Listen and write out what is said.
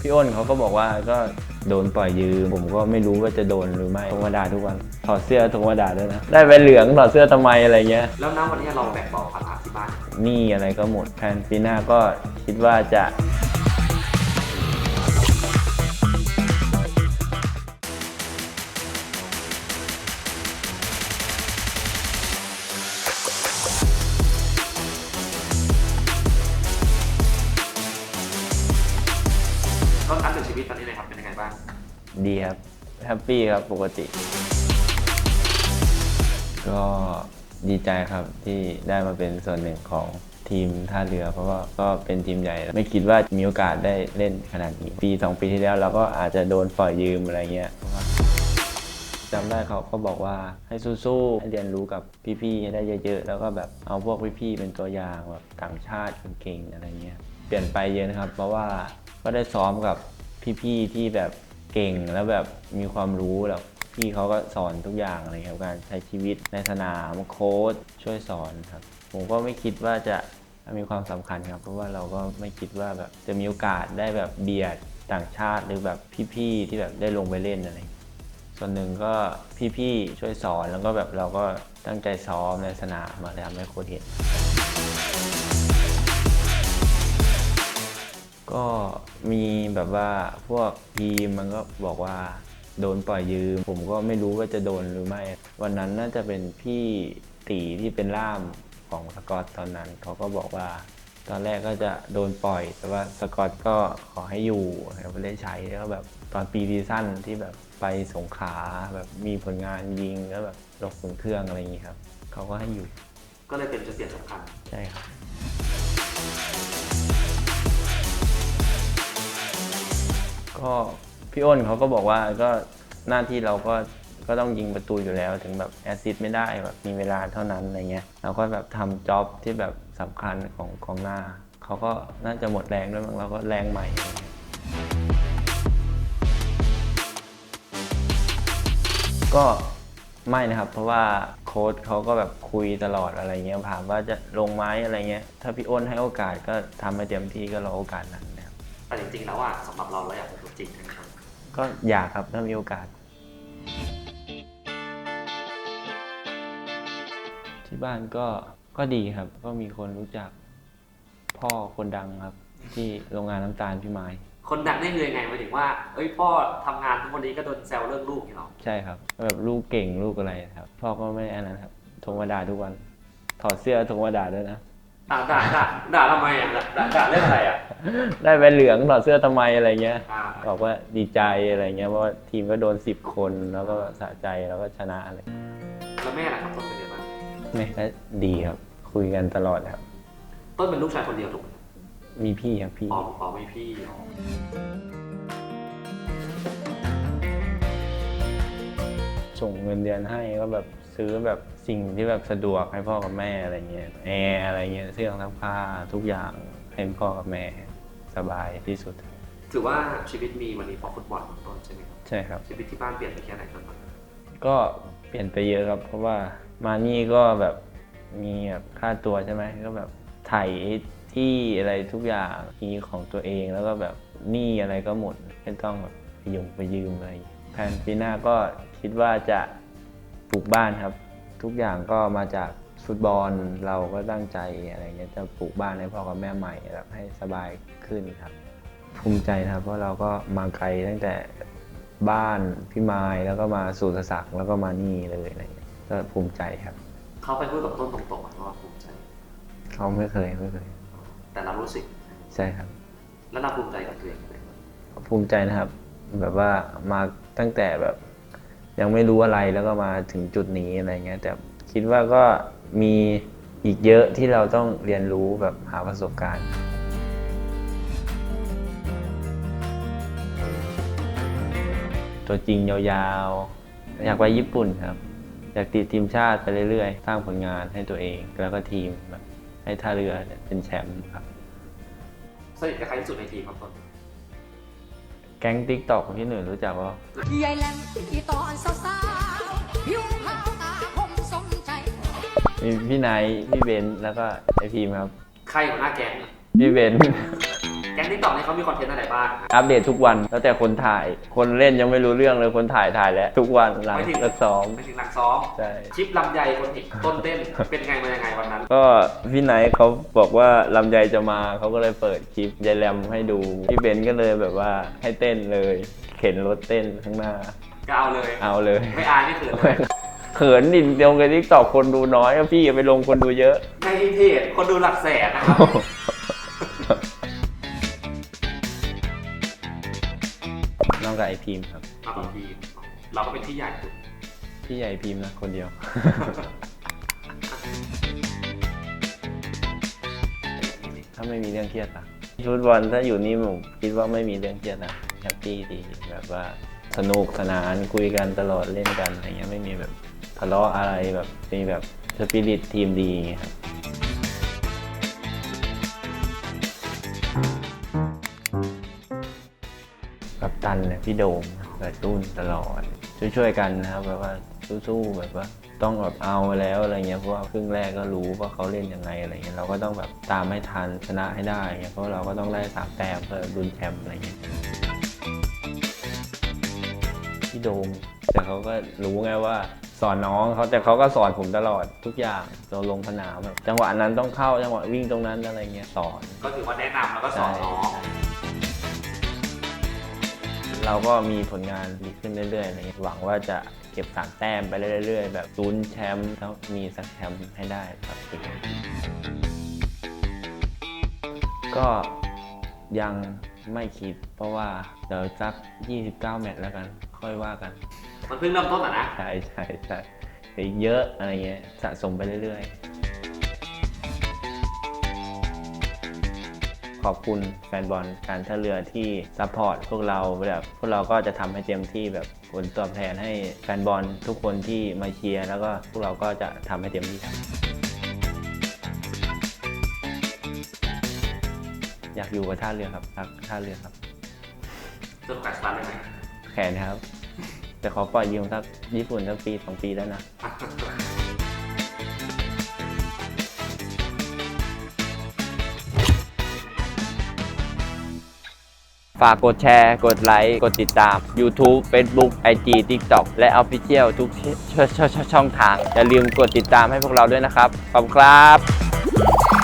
พี่อ้นเขาก็บอกว่าก็โดนปล่อยยืมผมก็ไม่รู้ว่าจะโดนหรือไม่โทรมาด่าทุกวันถอดเสื้อโทรมาด่าด้วยนะได้ใบเหลืองถอดเสื้อทำไมอะไรเงี้ยแล้วณวันนี้เราแบ่งเบาภาระที่บ้านหนี้อะไรก็หมดแผนปีหน้าก็คิดว่าจะ ก็การถึงชีวิตตอนนี้นะครับเป็นยังไงบ้างดีครับแฮปปี้ครับปกติ ก็ดีใจครับที่ได้มาเป็นส่วนหนึ่งของทีมท่าเรือเพราะว่าก็เป็นทีมใหญ่ ไม่คิดว่ามีโอกาสได้เล่นขนาดนี้ปีสองปีที่แล้วเราก็อาจจะโดนปล่อยยืมอะไรเงี้ยจำได้เขาก็บอกว่าให้สู้ๆให้เรียนรู้กับพี่ๆให้ได้เยอะๆ แล้วก็แบบเอาพวกพี่ๆเป็นตัวอย่างแบบต่างชาติเก่งๆอะไรเงี้ยเปลี่ยนไปเยอะนะครับ เพราะว่า ก็ได้ซ้อมกับพี่ๆที่แบบเก่งแล้วแบบมีความรู้แล้วพี่เขาก็สอนทุกอย่างอะไรครับการใช้ชีวิตในสนามโค้ชช่วยสอนครับ ผมก็ไม่คิดว่าจะมีความสำคัญครับ เพราะว่าเราก็ไม่คิดว่าแบบจะมีโอกาสได้แบบเบียดต่างชาติหรือแบบพี่ๆที่แบบได้ลงไปเล่นอะไร ส่วนหนึ่งก็พี่ๆช่วยสอนแล้วก็แบบเราก็ตั้งใจซ้อมในสนามมาเลยทำให้โค้ชเห็น ก็มีแบบว่าพวกทีมมันก็บอกว่าโดนปล่อยยืม ผมก็ไม่รู้ว่าจะโดนหรือไม่ วันนั้นน่าจะเป็นพี่ตีที่เป็นล่ามของสกอตตอนนั้น เขาก็บอกว่า ตอนแรกก็จะโดนปล่อย แต่ว่าสกอตก็ขอให้อยู่ให้ไม่ได้ใช้แล้วแบบตอนปีซีซั่นที่แบบไปสงขลาแบบมีผลงานยิงแล้วแบบลงอุ่นเครื่องอะไรอย่างนี้ครับ เขาก็ให้อยู่ ก็เลยเป็นจุดเปลี่ยนสำคัญ ใช่ครับ ก็พี่อ้นเขาก็บอกว่าก็หน้าที่เราก็ก็ต้องยิงประตูอยู่แล้ว ถึงแบบแอสซิสไม่ได้แบบมีเวลาเท่านั้นอะไรเงี้ยเราก็แบบทำจ็อบที่แบบสำคัญของของหน้า เขาก็น่าจะหมดแรงด้วยมั้งเราก็แรงใหม่ ก็ไม่นะครับ เพราะว่าโค้ชเขาก็แบบคุยตลอดอะไรเงี้ยถามว่าจะลงไหมอะไรเงี้ยถ้าพี่อ้นให้โอกาสก็ทำให้เต็มที่ก็รอโอกาสนั้นนะครับแต่จริงๆแล้วอะสำหรับเราเราอยากเป็นตัว ริงนะครับ ก็อยากครับถ้ามีโอกาส ที่บ้านก็ก็ดีครับ ก็มีคนรู้จักพ่อคนดังครับ ที่โรงงานน้ำตาลพี่ไม้คนดังนี่คือยังไงหมายถึงว่า เอ้ยพ่อทำงานทุกวันนี้ก็โดนแซวเรื่องลูกอย่างเงี้ยหรอใช่ครับ แบบลูกเก่งลูกอะไรครับ พ่อก็ไม่ได้อันนั้นครับโทรมาด่าทุกวัน ถอดเสื้อโทรมาด่าด้วยนะ ด่าด่าด่าด่าทำไมอะด่าด่าด่าเรื่องอะไรอะได้ใบเหลืองถอดเสื้อทำไมอะไรเงี้ยอ่าบอกว่าดีใจอะไรเงี้ยเพราะว่าทีมก็โดนสิบคนแล้วก็สะใจแล้วก็ชนะอะไรแล้วแม่ล่ะครับต้นเป็นยังไงบ้างแม่ก็ดีครับ คุยกันตลอดครับ ต้นเป็นลูกชายคนเดียวถูกไหมมีพี่ครับพี่ อ๋ออ๋อมีพี่อ๋อส่งเงินเดือนให้ก็แบบ ซื้อแบบสิ่งที่แบบสะดวกให้พ่อกับแม่อะไรเงี้ยแอร์อะไรเงี้ยเสื้อซักผ้าทุกอย่างให้พ่อกับแม่สบายที่สุด ถือว่าชีวิตมีวันนี้เพราะฟุตบอลของต้นใช่ไหมครับใช่ครับ ชีวิตที่บ้านเปลี่ยนไปแค่ไหนครับก็เปลี่ยนไปเยอะครับ เพราะว่ามานี่ก็แบบมีแบบค่าตัวใช่ไหมก็แบบไถ่ที่อะไรทุกอย่างมีของตัวเองแล้วก็แบบหนี้อะไรก็หมดไม่ต้องแบบไปยงไปยืมอะไรแผนปีหน้าก็คิดว่าจะ ปลูกบ้านครับ ทุกอย่างก็มาจากฟุตบอลเราก็ตั้งใจอะไรเงี้ยจะปลูกบ้านให้พ่อกับแม่ใหม่แบบให้สบายขึ้นครับ ภูมิใจนะครับเพราะเราก็มาไกลตั้งแต่บ้านพี่ไม้แล้วก็มาสู่ศักดิ์แล้วก็มานี่เลยอะไรเงี้ยก็ภูมิใจครับ เขาไปพูดกับต้นตรงๆอะว่าภูมิใจ เขาไม่เคยไม่เคย แต่เรารู้สึกใช่ครับ แล้วเราภูมิใจกับตัวเองยังไงบ้างภูมิใจนะครับ แบบว่ามาตั้งแต่แบบ ยังไม่รู้อะไรแล้วก็มาถึงจุดนี้อะไรเงี้ยแต่คิดว่าก็มีอีกเยอะที่เราต้องเรียนรู้แบบหาประสบการณ์ตัวจริงยาวๆ อยากไปญี่ปุ่นครับ อยากติดทีมชาติไปเรื่อยๆ สร้างผลงานให้ตัวเองแล้วก็ทีมแบบให้ท่าเรือเป็นแชมป์ครับสนิทกับใครที่สุดในทีมครับต้น แก๊งติ๊กตอกของพี่หนุ่ยรู้จักว่ายายแหลมที่ตอนสาวๆผิวขาวตาคมสมใจมีพี่ไนท์พี่เบนซ์แล้วก็ไอพีมครับ ใครหัวหน้าแก๊งอะพี่เบนซ์แก๊ก๊ งทิกตอกนี่เขามีคอนเทนต์อะไรบ้าง อัปเดตทุกวันแล้วแต่คนถ่าย คนเล่นยังไม่รู้เรื่องเลยคนถ่ายถ่ายแล้ว ทุกวันหลังไม่ถึง เลิกซ้อม ไปถึงหลังซ้อม ใช่ ชิปลำไยคนเอกต้นเต้น เป็นไงมายังไงวันนั้น ก็พี่ไนท์เขาบอกว่าลำไยจะมาเขาก็เลยเปิดคลิปยายแรมให้ดู พี่เบนซ์ก็เลยแบบว่าให้เต้นเลย เข็นรถเต้นข้างหน้า ก็เอาเลย เอาเลย ไม่อายไม่เขินเลย เขินดิลงในทิกตอกคนดูน้อยอะพี่ไปลงคนดูเยอะ ในเพจคนดูหลักแสนนะครับ กับไอพิมพ์ครับมากับทีมเราก็เป็นที่ใหญ่สุด พี่ใหญ่พิมพ์นะคนเดียว ถ้าไม่มีเรื่องเครียดอะฟุตบอลถ้าอยู่นี่ผมคิดว่าไม่มีเรื่องเครียดนะแฮปปี้ดีแบบว่าสนุกสนานคุยกันตลอดเล่นกันอะไรเงี้ยไม่มีแบบทะเลาะอะไรแบบมีแบบสปิริตทีมดีอย่างเงี้ยครับ ตันเนี่ยพี่โดมกระตุ้นตลอด ช่วยๆกันนะครับแบบว่าสู้ๆแบบว่าต้องแบบเอาแล้วอะไรเงี้ยเพราะว่าครึ่งแรกก็รู้ว่าเขาเล่นยังไงอะไรเงี้ยเราก็ต้องแบบตามให้ทันชนะให้ได้เงี้ยเพราะเราก็ต้องได้สามแต้มเพื่อดุนแชมป์อะไรเงี้ยพี่โดมแต่เขาก็รู้ไงว่าสอนน้องเขาแต่เขาก็สอนผมตลอดทุกอย่างเราลงสนามแบบจังหวะนั้นต้องเข้าจังหวะวิ่งตรงนั้นอะไรเงี้ยสอน ก็ถือว่าแนะนำแล้วก็สอนน้อง เราก็มีผลงานดีขึ้นเรื่อยๆอะไรเงี้ยหวังว่าจะเก็บสามแต้มไปเรื่อยๆ แบบลุ้นแชมป์แล้วมีสักแชมป์ให้ได้ครับปีนี้ก็ยังไม่คิด เพราะว่าเดี๋ยวสัก 29 แมตช์แล้วกัน ค่อยว่ากันมันเพิ่งเริ่มต้นอะนะ ใช่ใช่ใช่อีกเยอะอะไรเงี้ยสะสมไปเรื่อยๆ ขอบคุณแฟนบอลการท่าเรือที่ซัพพอร์ตพวกเราแบบพวกเราก็จะทำให้เต็มที่แบบผลตอบแทนให้แฟนบอลทุกคนที่มาเชียร์แล้วก็พวกเราก็จะทำให้เต็มที่ครับอยากอยู่กับท่าเรือครับรักท่าเรือครับจนกัดสตาร์ทเลยไหมแขนครับจะขอปล่อยยืมสักญี่ปุ่นสักปีสองปีแล้วนะ ฝากกดแชร์ กดไลค์ กดติดตาม YouTube Facebook IG TikTok และ Official ทุกช่องทาง อย่าลืมกดติดตามให้พวกเราด้วยนะครับ ขอบคุณครับ